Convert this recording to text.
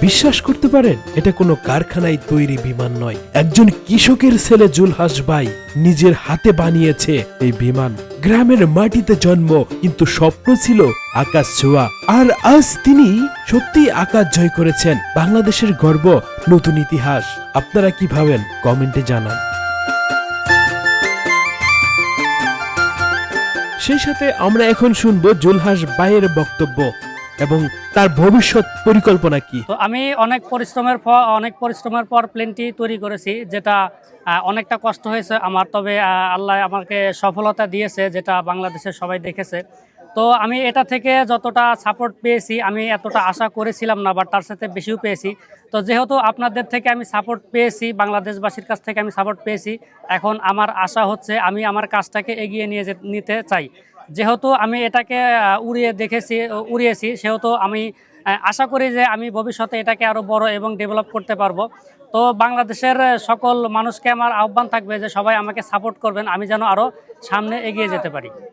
বিশ্বাস করতে পারেন, এটা কোনো কারখানায় তৈরি বিমান নয়। একজন কৃষকের ছেলে জুলহাস ভাই নিজের হাতে বানিয়েছে এই বিমান। গ্রামের মাটিতে জন্ম, কিন্তু স্বপ্ন ছিল আকাশ ছোঁয়া। আর আজ তিনি সত্যি আকাশ জয় করেছেন। বাংলাদেশের গর্ব, নতুন ইতিহাস। আপনারা কি ভাবেন? কমেন্টে জানান। সেই সাথে আমরা এখন শুনব জুলহাস ভাইয়ের বক্তব্য এবং তার ভবিষ্যৎ পরিকল্পনা কি। তো আমি অনেক পরিশ্রমের পর, অনেক পরিশ্রমের পর প্লেনটি তৈরি করেছি, যেটা অনেকটা কষ্ট হয়েছে আমার। তবে আল্লাহ আমাকে সফলতা দিয়েছে, যেটা বাংলাদেশের সবাই দেখেছে। তো আমি এটা থেকে যতটা সাপোর্ট পেয়েছি, আমি এতটা আশা করেছিলাম না বাট তার সাথে বেশিও পেয়েছি। তো যেহেতু আপনাদের থেকে আমি সাপোর্ট পেয়েছি, বাংলাদেশবাসীর কাছ থেকে আমি সাপোর্ট পেয়েছি, এখন আমার আশা হচ্ছে আমি আমার কাজটাকে এগিয়ে নিয়ে নিতে চাই। যেহেতু আমি এটাকে উড়িয়ে দেখেছি উড়িয়েছি, সেহেতু আমি আশা করি যে আমি ভবিষ্যতে এটাকে আরও বড় এবং ডেভেলপ করতে পারব। তো বাংলাদেশের সকল মানুষকে আমার আহ্বান থাকবে যে সবাই আমাকে সাপোর্ট করবেন, আমি যেন আরও সামনে এগিয়ে যেতে পারি।